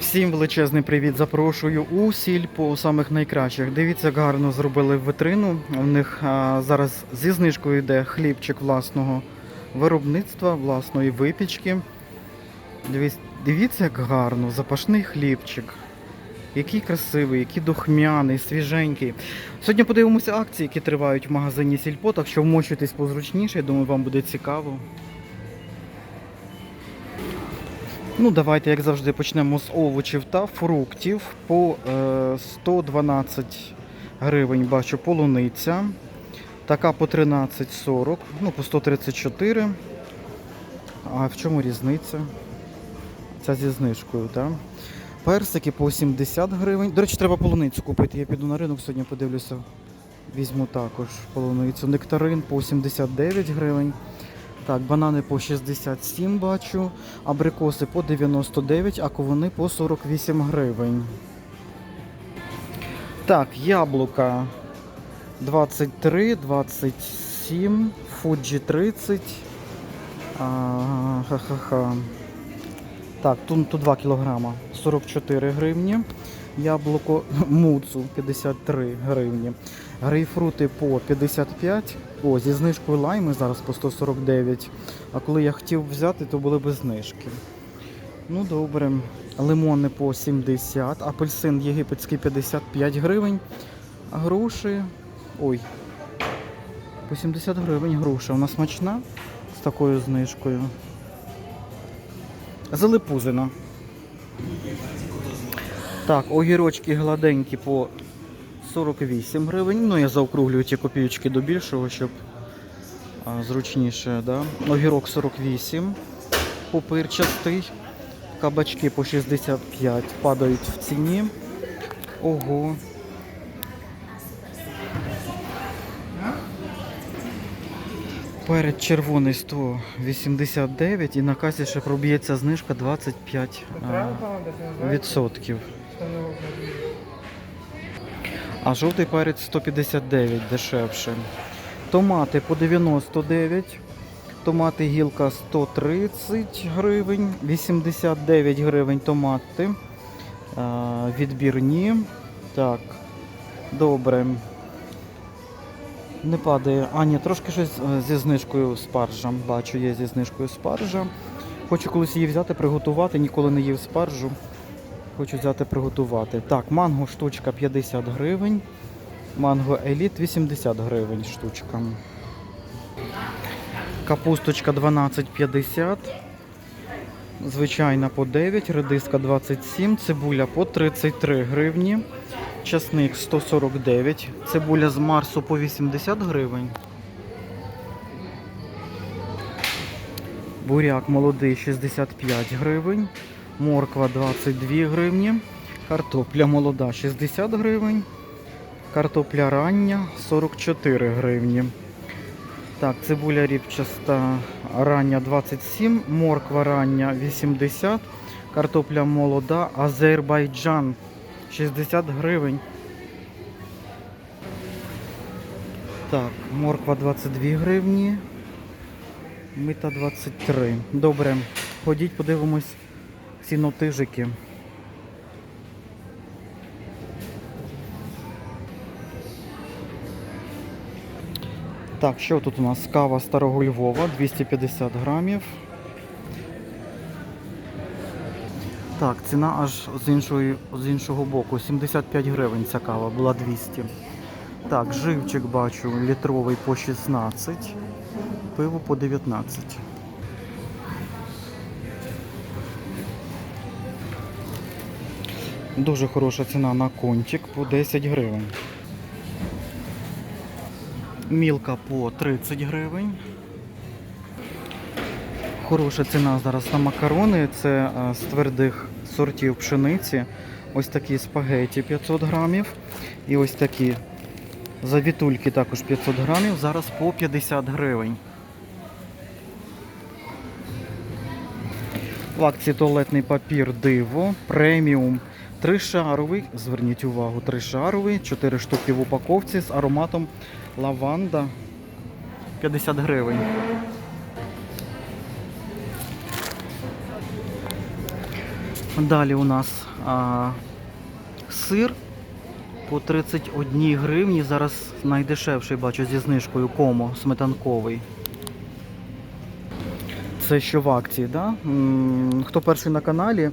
Всім величезний привіт. Запрошую у сільпо самих найкращих. Дивіться, як гарно зробили витрину. У них а, зараз зі знижкою йде хлібчик власного виробництва, власної випічки. Дивіться, дивіться, як гарно, запашний хлібчик. Який красивий, який духмяний, свіженький. Сьогодні подивимося акції, які тривають в магазині Сільпо, так що вмочуйтесь позручніше, я думаю, вам буде цікаво. Ну, давайте, як завжди, почнемо з овочів та фруктів. По е, 112 гривень бачу полуниця. Така по 13,40, ну по 134. А в чому різниця? Ця зі знижкою, так? Персики по 70 гривень. До речі, треба полуницю купити. Я піду на ринок сьогодні подивлюся. Візьму також полуницю. Нектарин по 79 гривень. Так, банани по 67 бачу, абрикоси по 99, а ковуни по 48 гривень. Так, яблука 23, 27, фуджі 30. А, ха-ха-ха. Так, тут, тут 2 кілограма, 44 гривні. Яблуко муцу 53 гривні. Грейпфрути по 55. О, зі знижкою лайми зараз по 149. А коли я хотів взяти, то були без знижки. Ну добре. Лимони по 70, апельсин єгипетський 55 гривень. Груші. Ой. По 70 гривень груша. Вона смачна з такою знижкою. Залипузина. Так, огірочки гладенькі по 48 гривень. Ну, я заокруглюю ті копійочки до більшого, щоб а, зручніше. Да? Огірок 48, пупирчастий. Кабачки по 65 падають в ціні. Ого. Перед червоний 189 і на касі ще проб'ється знижка 25 а, відсотків. А жовтий перець 159 дешевше. Томати по 99. Томати гілка 130 гривень, 89 гривень томати. Відбірні. Так, добре. Не падає. А, ні, трошки щось е, зі знижкою спаржа. Бачу, є зі знижкою спаржа. Хочу колись її взяти, приготувати. Ніколи не їв спаржу. Хочу взяти приготувати. Так, манго штучка 50 гривень. Манго еліт 80 гривень штучка. Капусточка 12,50. Звичайна по 9, редиска 27, цибуля по 33 гривні. Часник 149, цибуля з Марсу по 80 гривень. Буряк молодий 65 гривень. Морква 22 гривні. Картопля молода 60 гривень. Картопля рання 44 гривні. Так, цибуля ріпчаста рання 27, морква рання 80, картопля молода, Азербайджан 60 гривень. Так, морква 22 гривні. Мита 23. Добре, ходіть, подивимось ціноти-жики. Так, що тут у нас? Кава Старого Львова 250 грамів. Так, ціна аж з, іншої, з іншого боку. 75 гривень ця кава, була 200. Так, живчик бачу, літровий по 16, пиво по 19. Дуже хороша ціна на кончик по 10 гривень. Мілка по 30 гривень. Хороша ціна зараз на макарони. Це е, з твердих сортів пшениці. Ось такі спагеті 500 грамів. І ось такі завітульки також 500 грамів. Зараз по 50 гривень. В акції туалетний папір диво, преміум. Тришаровий, зверніть увагу, тришаровий, 4 штуки в упаковці з ароматом лаванда 50 гривень. Далі у нас а, сир по 31 гривні. Зараз найдешевший бачу зі знижкою комо сметанковий. Це що в акції, да? М, Хто перший на каналі,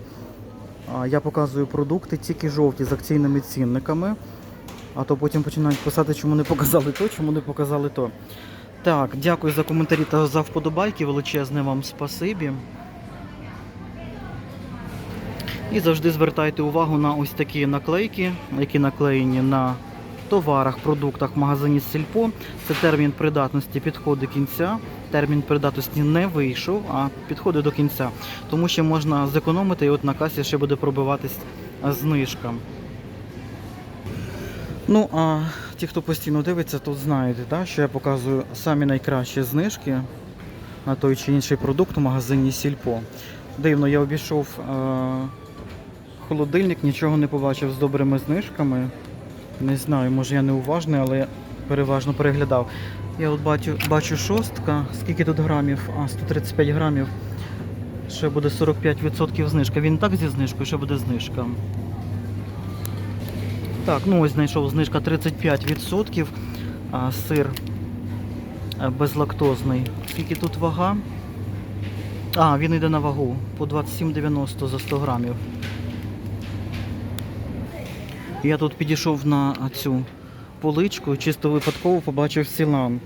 я показую продукти тільки жовті з акційними цінниками. А то потім починають писати, чому не показали то, чому не показали то. Так, дякую за коментарі та за вподобайки. Величезне вам спасибі. І завжди звертайте увагу на ось такі наклейки, які наклеєні на товарах, продуктах в магазині Сільпо. Це термін придатності підходить кінця. Термін придатності не вийшов, а підходить до кінця. Тому що можна зекономити і от на касі ще буде пробиватись знижка. Ну, а ті, хто постійно дивиться, тут знаєте, да, що я показую самі найкращі знижки на той чи інший продукт у магазині Сільпо. Дивно, я обійшов е- холодильник, нічого не побачив з добрими знижками. Не знаю, може я не уважний, але переважно переглядав. Я от бачу, бачу шостка, скільки тут грамів? А, 135 грамів. Ще буде 45% знижка. Він так зі знижкою, ще буде знижка. Так, ну ось знайшов знижка 35%. А, сир е, безлактозний. Скільки тут вага? А, він йде на вагу по 27,90 за 100 грамів. Я тут підійшов на цю поличку, чисто випадково побачив сілан.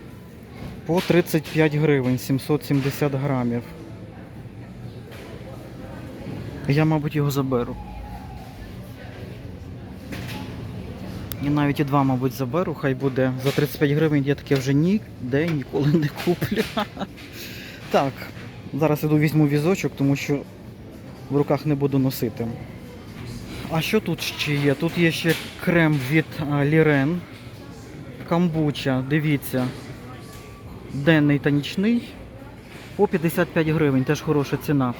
По 35 гривень, 770 грамів. Я, мабуть, його заберу. І навіть і два, мабуть, заберу, хай буде. За 35 гривень я таке вже ніде ніколи не куплю. Так, зараз іду візьму візочок, тому що в руках не буду носити. А що тут ще є? Тут є ще крем від Лірен. Камбуча, дивіться. Денний та нічний. По 55 гривень, теж хороша ціна.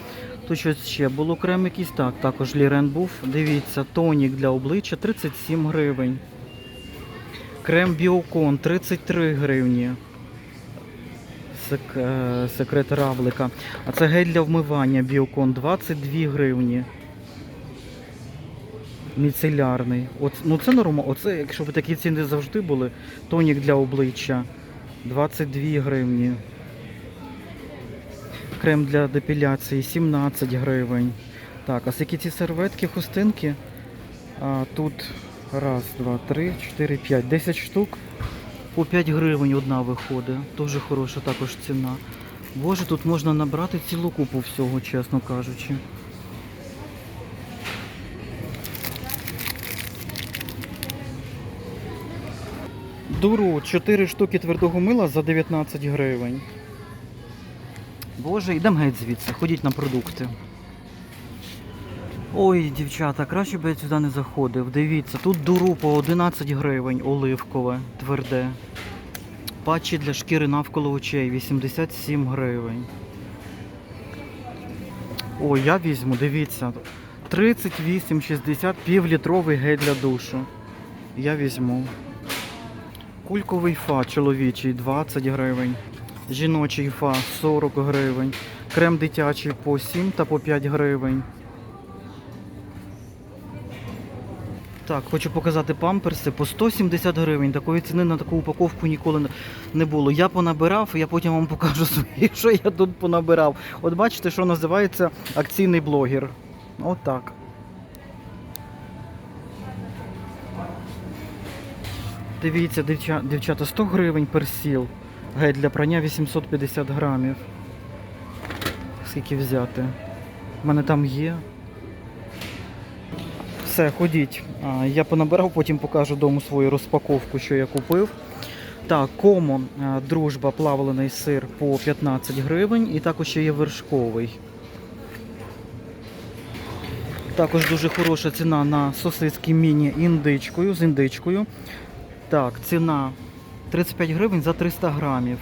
Тут щось ще було крем якийсь, так, також Лірен був. Дивіться, тонік для обличчя 37 гривень. Крем Біокон 33 гривні. Е, секрет равлика. А це гель для вмивання Біокон 22 гривні. Міцелярний. От, ну це норма. Оце, якщо б такі ціни завжди були, тонік для обличчя 22 гривні. Крем для депіляції 17 гривень. Так, а скільки ці серветки, хустинки? А, тут раз, два, три, чотири, п'ять. 10 штук. По 5 гривень одна виходить. Дуже хороша також ціна. Боже, тут можна набрати цілу купу всього, чесно кажучи. Дуру 4 штуки твердого мила за 19 гривень. Боже, йдемо геть звідси, ходіть на продукти. Ой, дівчата, краще б я сюди не заходив. Дивіться, тут дуру по 11 гривень оливкове, тверде. Патчі для шкіри навколо очей 87 гривень. Ой, я візьму, дивіться. 38,60 півлітровий гель для душу. Я візьму. Кульковий фа чоловічий 20 гривень. Жіночий фа 40 гривень. Крем дитячий по 7 та по 5 гривень. Так, хочу показати памперси по 170 гривень. Такої ціни на таку упаковку ніколи не- було. Я понабирав, я потім вам покажу свої, що я тут понабирав. От бачите, що називається акційний блогер. От Дивіться, дівча, дівчата, 100 гривень персіл. Гель для прання 850 грамів. Скільки взяти? У мене там є. Все, ходіть. Я понабирав, потім покажу дому свою розпаковку, що я купив. Так, комо, дружба, плавлений сир по 15 гривень і також ще є вершковий. Також дуже хороша ціна на сосиски міні індичкою з індичкою. Так, ціна 35 гривень за 300 грамів.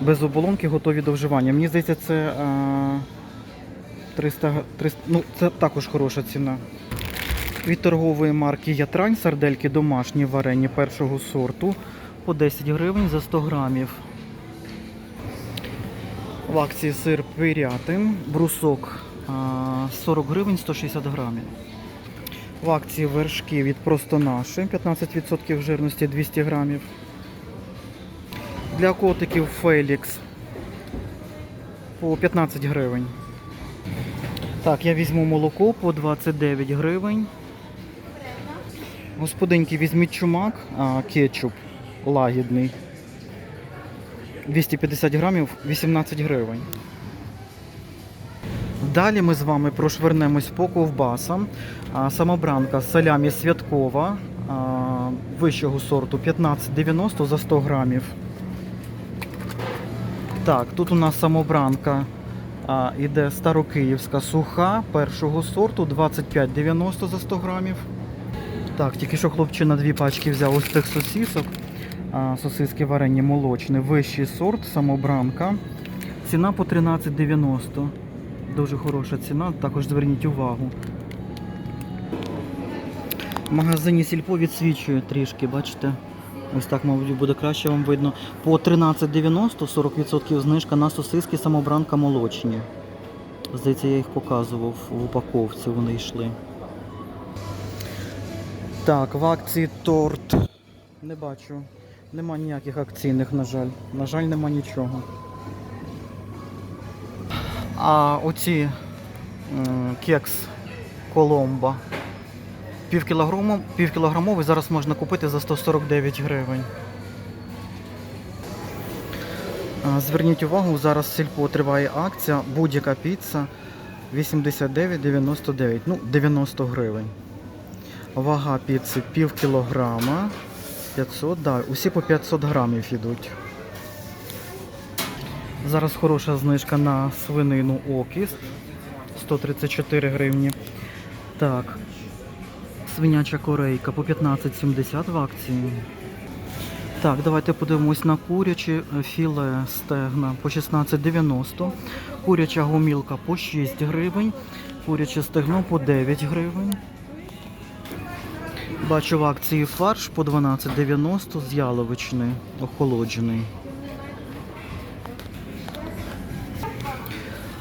Без оболонки готові до вживання. Мені здається, це а, 300, 300, ну, це також хороша ціна. Від торгової марки Ятрань сардельки домашні варені першого сорту по 10 гривень за 100 грамів. В акції сир пирятин, брусок а, 40 гривень 160 грамів. В акції вершки від просто наші 15% жирності 200 грамів. Для котиків Фелікс по 15 гривень. Так, я візьму молоко по 29 гривень. Господинки, візьміть чумак, а, кетчуп лагідний. 250 грамів 18 гривень. Далі ми з вами прошвернемось по ковбасам. Самобранка салямі святкова вищого сорту 15,90 за 100 грамів. Так, тут у нас самобранка а, іде старокиївська суха першого сорту 25,90 за 100 грамів. Так, тільки що хлопчина дві пачки взяв ось цих сосисок. А, сосиски варені молочні, вищий сорт, самобранка. Ціна по 13,90. Дуже хороша ціна, також зверніть увагу. В магазині Сільпо відсвічує трішки, бачите? Ось так, мабуть, буде краще вам видно. По 13,90 40% знижка на сосиски самобранка молочні. Здається, я їх показував в упаковці, вони йшли. Так, в акції торт. Не бачу. Нема ніяких акційних, на жаль. На жаль, нема нічого. А оці кекс Коломба. Півкілограмовий зараз можна купити за 149 гривень. Зверніть увагу, зараз в сільпо триває акція. Будь-яка піца 89,99, ну 90 гривень. Вага піци пів кілограма. 500, да, усі по 500 грамів йдуть. Зараз хороша знижка на свинину Окіс. 134 гривні. Так. Свиняча корейка по 15,70 в акції. Так, давайте подивимось на курячі е, філе стегна по 16,90. Куряча гомілка по 6 гривень. Куряче стегно по 9 гривень. Бачу в акції фарш по 12,90 з яловичини, охолоджений.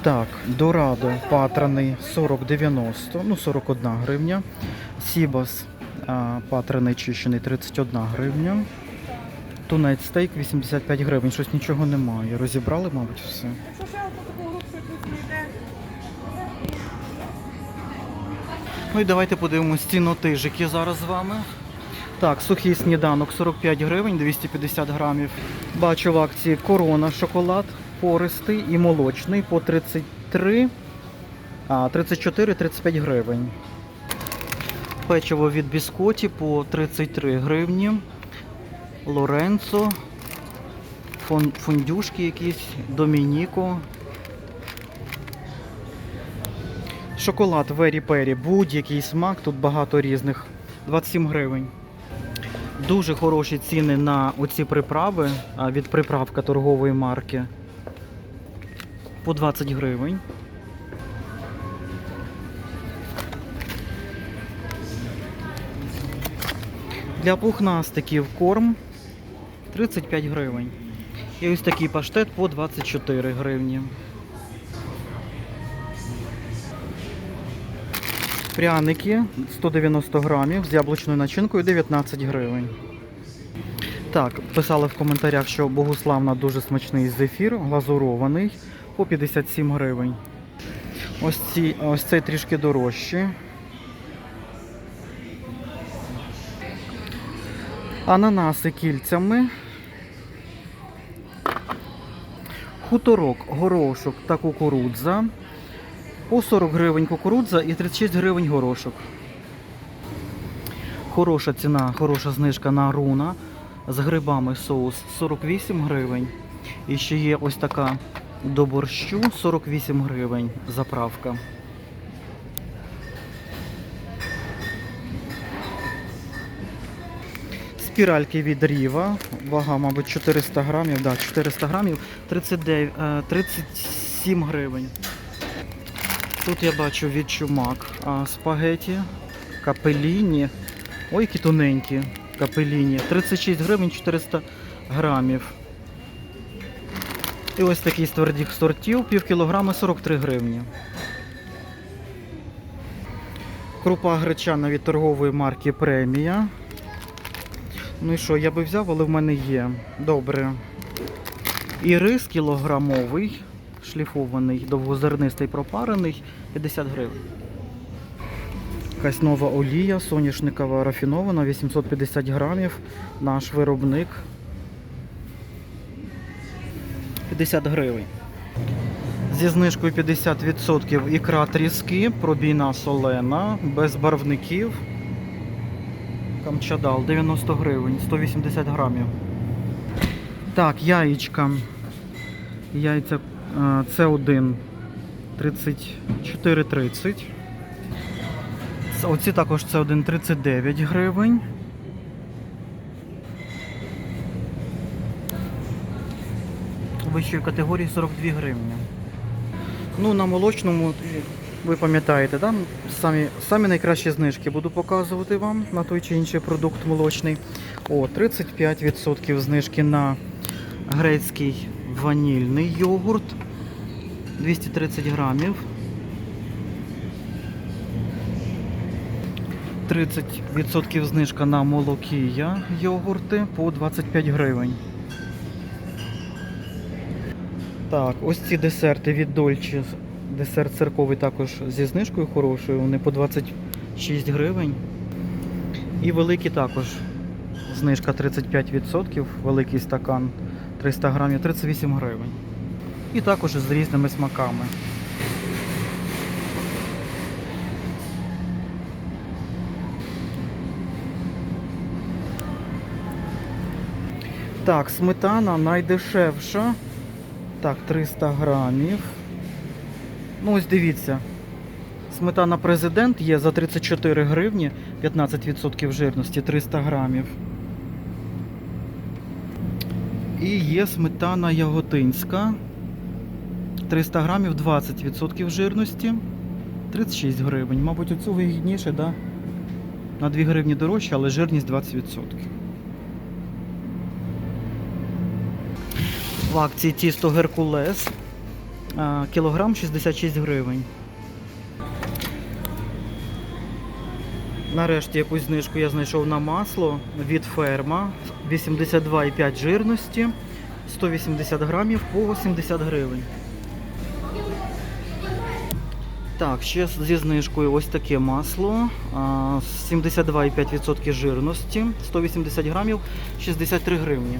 Так, Дорадо патраний 40,90, ну 41 гривня. Сібас патраний чищений 31 гривня. Тунець стейк 85 гривень. Щось нічого немає. Розібрали, мабуть, все. Ну і давайте подивимось цінотижики зараз з вами. Так, сухий сніданок 45 гривень, 250 грамів. Бачу в акції корона шоколад пористий і молочний по 33, а, 34-35 гривень. Печиво від біскоті по 33 гривні. Лоренцо. Фон, фондюшки якісь, Домініко. Шоколад Вері Пері, будь-який смак, тут багато різних. 27 гривень. Дуже хороші ціни на оці приправи від приправка торгової марки. По 20 гривень. Для пухнастиків корм 35 гривень. І ось такий паштет по 24 гривні. Пряники 190 грамів з яблучною начинкою 19 гривень. Так, писали в коментарях, що Богуславна дуже смачний зефір, глазурований по 57 гривень. Ось, ці, ось цей трішки дорожче. Ананаси кільцями. Хуторок, горошок та кукурудза. По 40 гривень кукурудза і 36 гривень горошок. Хороша ціна, хороша знижка на руна з грибами соус 48 гривень. І ще є ось така до борщу 48 гривень заправка. Спіральки від Ріва, вага, мабуть, 400 грамів, да, 400 грамів, 39, е, 37 гривень. Тут я бачу від чумак спагеті, капеліні. Ой, які тоненькі капеліні. 36 гривень 400 грамів. І ось такий з твердих сортів, пів кілограма 43 гривні. Крупа гречана від торгової марки Премія. Ну і що, я би взяв, але в мене є. Добре. І рис кілограмовий, шліфований, довгозернистий пропарений 50 гривень. Якась нова олія соняшникова рафінована, 850 грамів. Наш виробник 50 гривень. Зі знижкою 50% ікра тріски, пробійна солена, без барвників. Камчадал 90 гривень, 180 грамів. Так, яєчка. Яйця е, С1 34,30. Оці також С1 39 гривень. Вищої категорії 42 гривні. Ну, на молочному, ви пам'ятаєте, да? самі, самі найкращі знижки буду показувати вам на той чи інший продукт молочний. О, 35% знижки на грецький ванільний йогурт 230 грамів. 30% знижка на молокія йогурти по 25 гривень. Так, ось ці десерти від Дольче. Десерт церковий також зі знижкою хорошою, вони по 26 гривень. І великі також. Знижка 35%, великий стакан 300 грамів 38 гривень. І також з різними смаками. Так, сметана найдешевша. Так, 300 грамів. Ну, ось дивіться. Сметана президент є за 34 гривні, 15% жирності, 300 грамів. І є сметана яготинська. 300 грамів, 20% жирності, 36 гривень. Мабуть, оцю вигідніше, да? На 2 гривні дорожче, але жирність 20%. В акції тісто Геркулес. Кілограм 66 гривень. Нарешті якусь знижку я знайшов на масло від ферма 82,5 жирності, 180 грамів по 70 гривень. Так, ще зі знижкою ось таке масло. 72,5% жирності, 180 грамів, 63 гривні.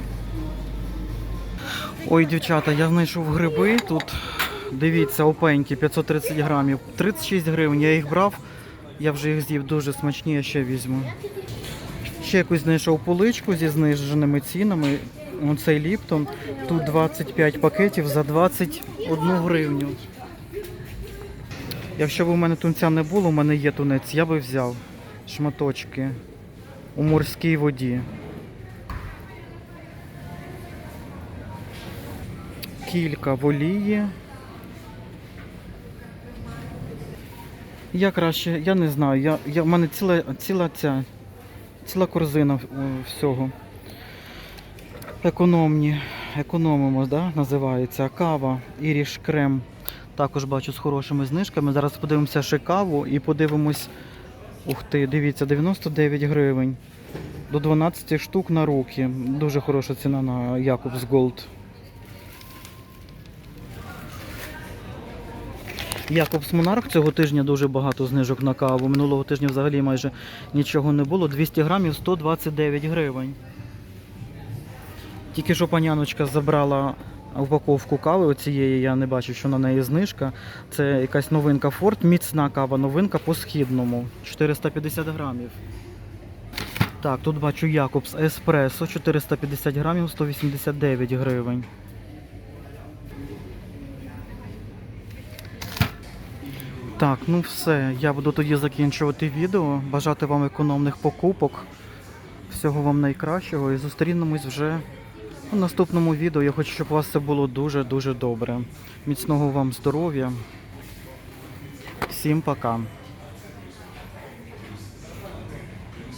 Ой, дівчата, я знайшов гриби. Тут дивіться, опенькі 530 грамів. 36 гривень. Я їх брав, я вже їх з'їв дуже смачні, я ще візьму. Ще якусь знайшов поличку зі зниженими цінами. Оцей Ліптон. Тут 25 пакетів за 21 гривню. Якщо б у мене тунця не було, у мене є тунець, я би взяв шматочки у морській воді. Кілька в олії. Я краще, я не знаю. Я, я, в мене ціла, ціла ця, ціла корзина всього. Економні, економимо, да, називається. Кава, іріш крем. Також бачу з хорошими знижками. Зараз подивимося ще каву і подивимось. Ух ти, дивіться, 99 гривень. До 12 штук на руки. Дуже хороша ціна на Jakobs Gold. Якобс Монарх цього тижня дуже багато знижок на каву. Минулого тижня взагалі майже нічого не було. 200 грамів 129 гривень. Тільки що паняночка забрала упаковку кави оцієї, я не бачу, що на неї знижка. Це якась новинка Форд, міцна кава, новинка по східному. 450 грамів. Так, тут бачу Якобс Еспресо 450 грамів 189 гривень. Так, ну все, я буду тоді закінчувати відео. Бажати вам економних покупок. Всього вам найкращого і зустрінемось вже у наступному відео. Я хочу, щоб у вас все було дуже-дуже добре. Міцного вам здоров'я. Всім пока.